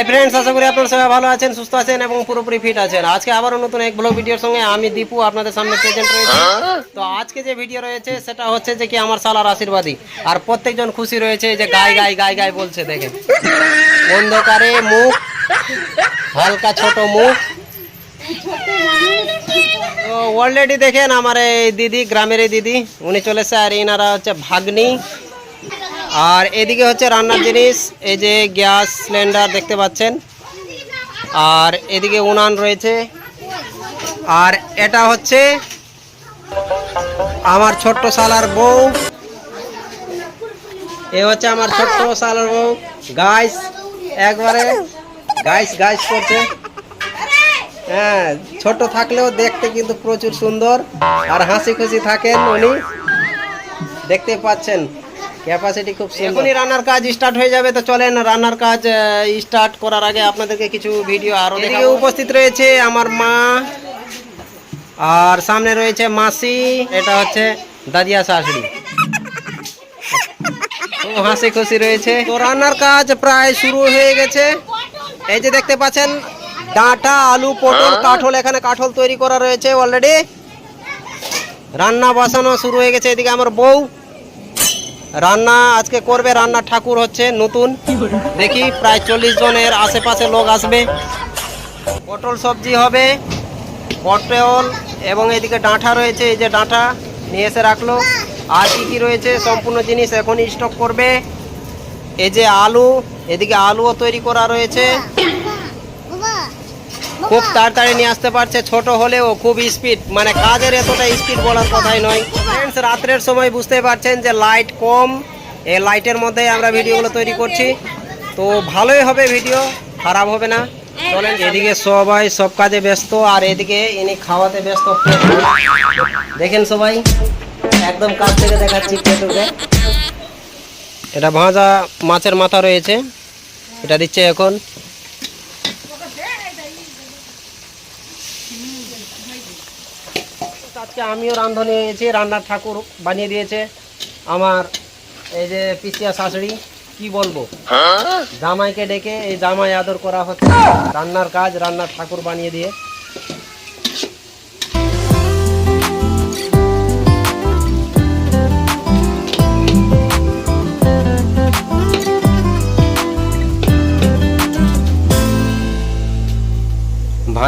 Hi friends আশা করি আপনারা সবাই ভালো আছেন, সুস্থ আছেন এবং পুরোপুরি ফিট আছেন। আজকে আবারও নতুন এক ব্লগ ভিডিওর সঙ্গে আমি দীপু আপনাদের সামনে প্রেজেন্ট রয়েছে। তো আজকে যে ভিডিও রয়েছে, সেটা হচ্ছে যে কি আমার সালার আশীর্বাদী আর প্রত্যেকজন খুশি রয়েছে যে গাই গাই গাই গাই বলছে, দেখেন। অন্ধকারে মুখ, হালকা ছোট মুখ। তো অলরেডি দেখেন আমার এই দিদি, গ্রামের এই দিদি, উনি চলেছে আর ইনারা হচ্ছে ভাগ্নি। আর এদিকে হচ্ছে রান্নার জিনিস, এই যে গ্যাস সিলিন্ডার দেখতে পাচ্ছেন। আর এদিকে উনান রয়েছে। আর এটা হচ্ছে আমার ছোট্ট সালার বউ। এ হচ্ছে আমার ছোট্ট সালার বউ। গাইস একবারে গাইস গাইস করছে। হ্যাঁ ছোট থাকলেও দেখতে কিন্তু প্রচুর সুন্দর। আর হাসি খুশি থাকেন উনি। দেখতে পাচ্ছেন। ক্যাপাসিটি খুব এখনই রান্নার কাজ স্টার্ট হয়ে যাবে তো চলেন রান্নার কাজ স্টার্ট করার আগে আপনাদেরকে কিছু ভিডিও আরও এদিকে উপস্থিত রয়েছে আমার মা আর সামনে রয়েছে মাসি এটা হচ্ছে দাদিয়া শাশুড়ি। হাসি খুশি রয়েছে। তো রান্নার কাজ প্রায় শুরু হয়ে গেছে। এই যে দেখতে পাচ্ছেন ডাঁটা আলু পটল কাঠল এখানে কাঠল তৈরি করা রয়েছে অলরেডি। রান্না বসানো শুরু হয়ে গেছে এদিকে আমার বউ। রান্না আজকে করবে রান্না ঠাকুর হচ্ছে নতুন। দেখি প্রায় চল্লিশ জনের আশেপাশে লোক আসবে। পটল সবজি হবে, পটল এবং এদিকে ডাঁটা রয়েছে, এই যে ডাঁটা নিয়ে এসে রাখল। আর কী কী রয়েছে, সম্পূর্ণ জিনিস এখন স্টক করবে। এই যে আলু, এদিকে আলুও তৈরি করা রয়েছে। খুব তাড়াতাড়ি নিয়ে আসতে পারছে। ছোট হলেও খুব স্পিড মানে কাজের এতটা স্পিড বলার কথাই নয়। ফ্রেন্ডস রাত্রের সময় বুঝতে পারছেন যে লাইট কম। এই লাইটের মধ্যে আমরা ভিডিওগুলো তৈরি করছি। তো ভালোই হবে ভিডিও খারাপ হবে না। চলেন, এদিকে সবাই সব কাজে ব্যস্ত, আর এদিকে ইনি খাওয়াতে ব্যস্ত। দেখেন সবাই, একদম কাছ থেকে দেখাচ্ছি পেটুকে এটা ভাজা মাছের মাথা রয়েছে। এটা দিচ্ছে এখন। আজকে আমিও রান্ধনে এসে রান্নার ঠাকুর বানিয়ে দিয়েছে আমার এই যে পিসিয়া শাশুড়ি কি বলব? জামাইকে ডেকে এই জামাই আদর করা হচ্ছে। রান্নার কাজ রান্নার ঠাকুর বানিয়ে দিয়ে।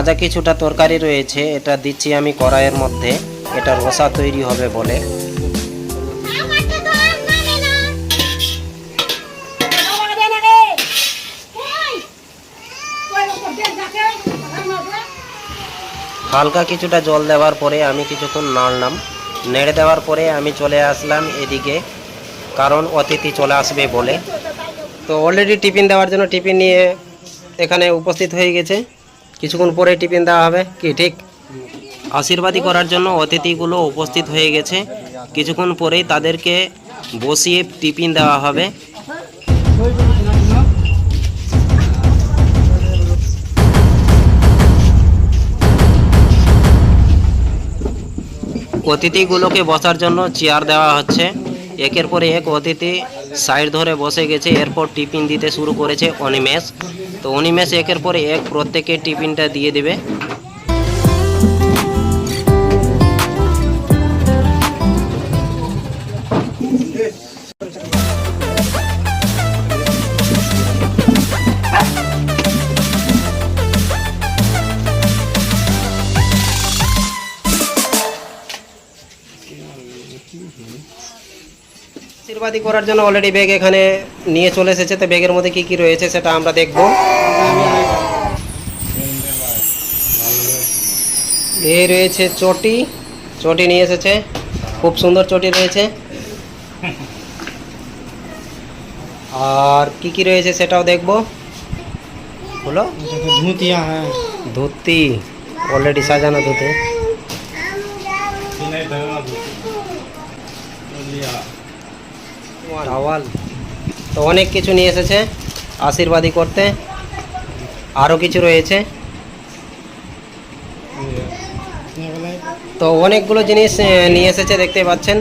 ভাজা কিছুটা তরকারি রয়েছে, এটা দিচ্ছি আমি কড়াইয়ের মধ্যে। এটা রসা তৈরি হবে বলে। হালকা কিছুটা জল দেওয়ার পরে আমি কিছুক্ষণ নাড়লাম। নেড়ে দেওয়ার পরে আমি চলে আসলাম এদিকে, কারণ অতিথি চলে আসবে বলে। তো অলরেডি টিফিন দেওয়ার জন্য টিফিন নিয়ে এখানে উপস্থিত হয়ে গেছে। কিছুক্ষণ পরে টিফিন দেওয়া হবে। কি, ঠিক? আশীর্বাদী করার জন্য অতিথিগুলো উপস্থিত হয়ে গেছে। কিছুক্ষণ পরেই তাদেরকে বসিয়ে টিফিন দেওয়া হবে। অতিথিগুলোকে বসার জন্য চেয়ার দেওয়া হচ্ছে। একের পরে এক অতিথি সাইড ধরে বসে গেছে, এরপর টিফিন দিতে শুরু করেছে অনিমেষ। তো অনিমেষ একের পরে এক প্রত্যেকে টিফিনটা দিয়ে দেবে। আশীর্বাদী করার জন্য অলরেডি ব্যাগ এখানে নিয়ে চলে এসেছে তো ব্যাগের মধ্যে কি কি রয়েছে সেটা আমরা দেখব। এ রয়েছে চটি চটি নিয়ে এসেছে খুব সুন্দর চটি রয়েছে। আর কি কি রয়েছে সেটাও দেখব। হলো? ধুতি ধুতি অলরেডি সাজানো ধুতি। টাওয়াল তো অনেক কিছু নিয়ে এসেছে আশীর্বাদী করতে। আরও কিছু রয়েছে। তো অনেকগুলো জিনিস নিয়ে এসেছে, দেখতে পাচ্ছেন।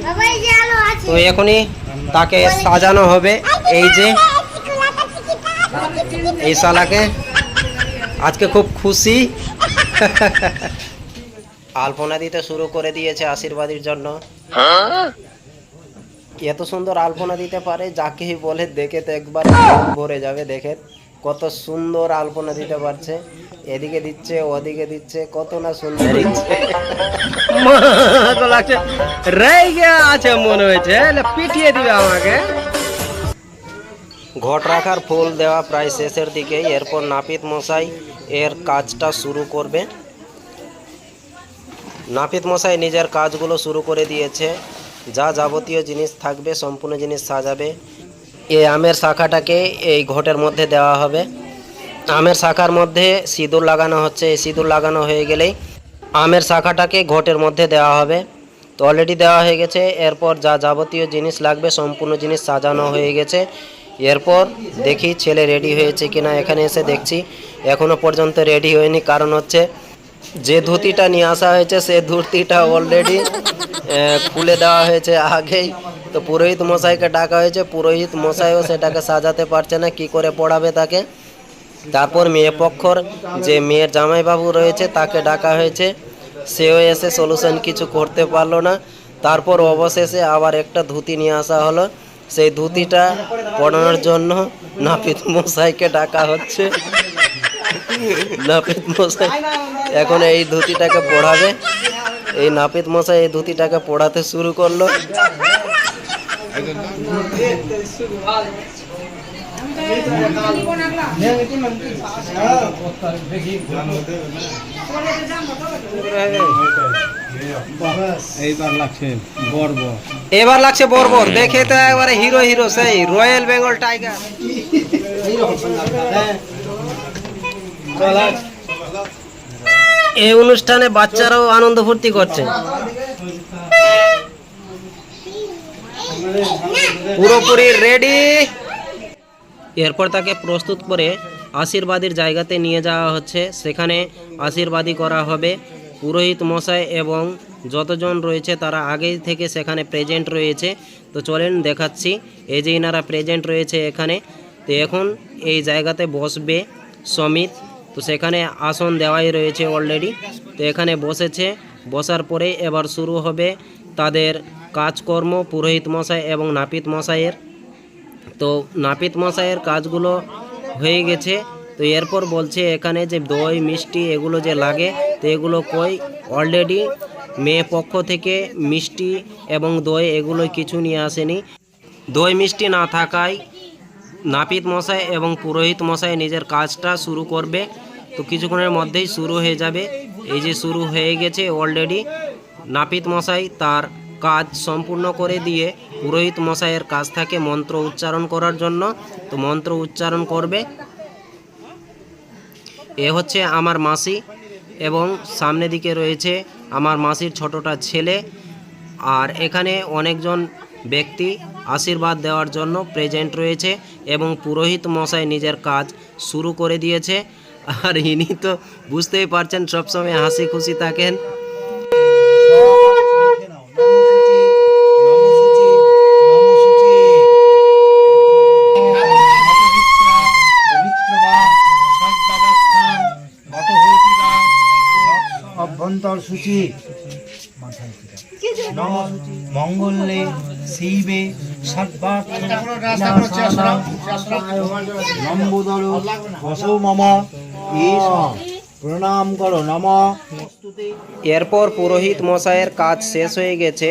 তো এখনই তাকে সাজানো হবে এই যে, এই শালাকে। আজকে খুব খুশি। আলপনা দিতে শুরু করে দিয়েছে আশীর্বাদের জন্য। এত সুন্দর আলপনা দিতে পারে যাকেই বলে দেখে তো একবার ভরে যাবে দেখে কত সুন্দর আলপনা দিতে পারছে। এদিকে দিচ্ছে ওদিকে দিচ্ছে কত না সুন্দর। তো লাগছে। রেগে আছে মনে হয়েছে পিটিয়ে দিবে আমাকে। ঘট রাখার ফুল দেওয়া প্রায় শেষের দিকে এরপর নাপিত মশাই এর কাজটা শুরু করবে। নাপিত মশাই নিজের কাজগুলো শুরু করে দিয়েছে। যা যাবতীয় জিনিস থাকবে, সম্পূর্ণ জিনিস সাজাবে। এই আমের শাখাটাকে এই ঘটের মধ্যে দেওয়া হবে। আমের শাখার মধ্যে সিঁদুর লাগানো হচ্ছে। এই সিঁদুর লাগানো হয়ে গেলেই আমের শাখাটাকে ঘটের মধ্যে দেওয়া হবে। তো অলরেডি দেওয়া হয়ে গেছে। এরপর যা যাবতীয় জিনিস লাগবে, সম্পূর্ণ জিনিস সাজানো হয়ে গেছে। এরপর দেখি ছেলে রেডি হয়েছে কিনা। এখানে এসে দেখছি, এখনও পর্যন্ত রেডি হয়নি। কারণ হচ্ছে যে ধুতিটা নিয়ে আসা হয়েছে, সে ধুতিটা অলরেডি খুলে দেওয়া হয়েছে আগেই। তো পুরোহিত মশাইকে ডাকা হয়েছে, পুরোহিত মশাইও সেটাকে সাজাতে পারছে না, কি করে পড়াবে তাকে? তারপর মেয়ে পক্ষর যে মেয়ের জামাইবাবু রয়েছে, তাকে ডাকা হয়েছে। সেও এসে সলিউশন কিছু করতে পারল না। তারপর অবশেষে আবার একটা ধুতি নিয়ে আসা হলো। সেই ধুতিটা পড়ানোর জন্য নাপিত মশাইকে ডাকা হচ্ছে। নাপিত মশাই এখন এই ধুতিটাকে পড়াবে। এই নাপিত মশাই এই ধুতিটাকে পড়াতে শুরু করল। এবার লাগছে বর্বর। দেখে তো একবারে হিরো হিরো সেই রয়্যাল বেঙ্গল টাইগার এই অনুষ্ঠানে বাচ্চারাও আনন্দ ফুর্তি করছে। পুরোপুরি রেডি এরপর তাকে প্রস্তুত করে আশীর্বাদের জায়গাতে নিয়ে যাওয়া হচ্ছে। সেখানে আশীর্বাদী করা হবে পুরোহিত মশাই এবং যতজন রয়েছে তারা আগেই থেকে সেখানে প্রেজেন্ট রয়েছে। তো চলেন দেখাচ্ছি, এই যে ইনারা প্রেজেন্ট রয়েছে এখানে। তো এখন এই জায়গাতে বসবে সমিত। তো সেখানে আসন দেওয়াই রয়েছে অলরেডি তো এখানে বসেছে। বসার পরে এবার শুরু হবে তাদের কাজকর্ম পুরোহিত মশাই এবং নাপিত মশাইয়ের। তো নাপিত মশাইয়ের কাজগুলো হয়ে গেছে। তো এরপর বলছে এখানে যে দই, মিষ্টি এগুলো যে লাগে, তো এগুলো কই? অলরেডি মেয়ে পক্ষ থেকে মিষ্টি এবং দই এগুলো কিছু নিয়ে আসেনি। দই মিষ্টি না থাকায় নাপিত মশাই এবং পুরোহিত মশাই নিজের কাজটা শুরু করবে। তো কিছুক্ষণের মধ্যেই শুরু হয়ে যাবে। এই যে শুরু হয়ে গেছে অলরেডি নাপিত মশাই তার কাজ সম্পূর্ণ করে দিয়ে পুরোহিত মশাইয়ের কাজ থাকে মন্ত্র উচ্চারণ করার জন্য, তো মন্ত্র উচ্চারণ করবে। এ হচ্ছে আমার মাসি এবং সামনে দিকে রয়েছে আমার মাসির ছোটটা ছেলে। আর এখানে অনেকজন ব্যক্তি আশীর্বাদ দেওয়ার জন্য প্রেজেন্ট রয়েছে এবং পুরোহিত মশাই নিজের কাজ শুরু করে দিয়েছে। আর ইনি তো বুঝতেই পারছেন সবসময় হাসি খুশি থাকেন। অভ্যন্তর সূচি নম মঙ্গলে সর্বার্থ নম্বুদল বসো মম প্রণাম করো নম। এরপর পুরোহিত মশাইয়ের কাজ শেষ হয়ে গেছে।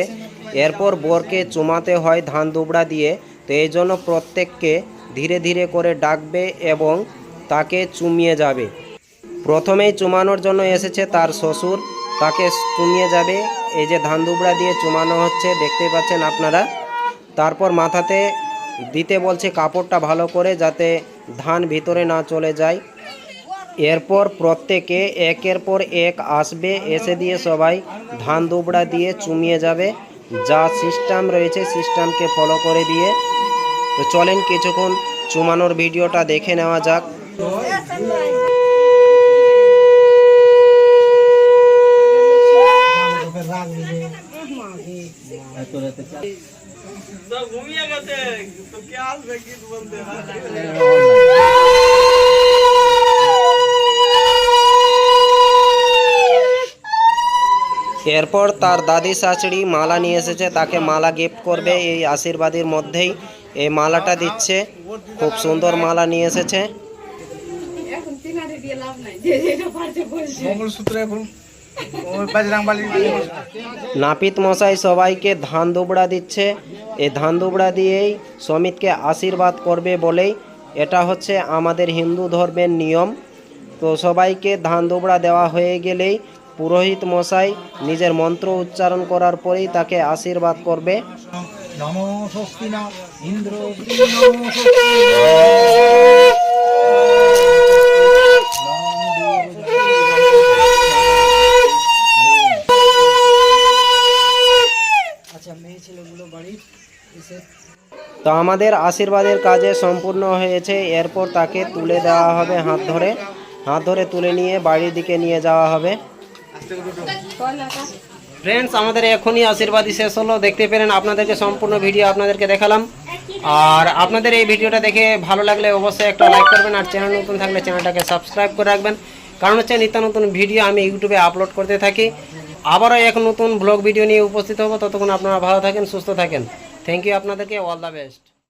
এরপর বরকে চুমাতে হয় ধান দুবড়া দিয়ে। তো এই জন্য প্রত্যেককে ধীরে ধীরে করে ডাকবে এবং তাকে চুমিয়ে যাবে। প্রথমেই চুমানোর জন্য এসেছে তার শ্বশুর। তাকে চুমিয়ে যাবে। এই যে ধান দুবড়া দিয়ে চুমানো হচ্ছে দেখতেই পাচ্ছেন আপনারা। তারপর মাথাতে দিতে বলছে কাপড়টা ভালো করে যাতে ধান ভিতরে না চলে যায়। এরপর প্রত্যেকে একের পর এক আসবে, এসে দিয়ে সবাই ধান দুবড়া দিয়ে চুমিয়ে যাবে। যা সিস্টেম রয়েছে, সিস্টেমকে ফলো করে দিয়ে। তো চলেন কিছুক্ষণ চুমানোর ভিডিওটা দেখে নেওয়া যাক। এরপর তার দাদি শাশুড়ি মালা নিয়ে এসেছে তাকে মালা গিফট করবে। এই আশীর্বাদের মধ্যেই এই মালাটা দিচ্ছে। খুব সুন্দর মালা নিয়ে এসেছে। এখন নাপিত মশাই সবাইকে ধান দুবড়া দিচ্ছে। এই ধান দুবড়া দিয়েই সমিতকে আশীর্বাদ করবে বলেই এটা হচ্ছে আমাদের হিন্দু ধর্মের নিয়ম। তো সবাইকে ধান দুবড়া দেওয়া হয়ে গেলেই পুরোহিত মশাই নিজের মন্ত্র উচ্চারণ করার পরেই তাকে আশীর্বাদ করবে। ইন্দ্র তো আমাদের আশীর্বাদের কাজে সম্পূর্ণ হয়েছে। এরপর তাকে তুলে দেওয়া হবে হাত ধরে। হাত ধরে তুলে নিয়ে বাড়ির দিকে নিয়ে যাওয়া হবে। ফ্রেন্ডস আমাদের এখনই আশীর্বাদই শেষ হলো। দেখতে পেলেন আপনাদেরকে সম্পূর্ণ ভিডিও আপনাদেরকে দেখালাম। আর আপনাদের এই ভিডিওটা দেখে ভালো লাগলে অবশ্যই একটা লাইক করবেন আর চ্যানেল নতুন থাকলে চ্যানেলটাকে সাবস্ক্রাইব করে রাখবেন। কারণ হচ্ছে নিত্য নতুন ভিডিও আমি ইউটিউবে আপলোড করতে থাকি। আবারও এক নতুন ব্লগ ভিডিও নিয়ে উপস্থিত হব। ততক্ষণ আপনারা ভালো থাকেন, সুস্থ থাকেন। থ্যাংক ইউ আপনাদেরকে অল দ্য বেস্ট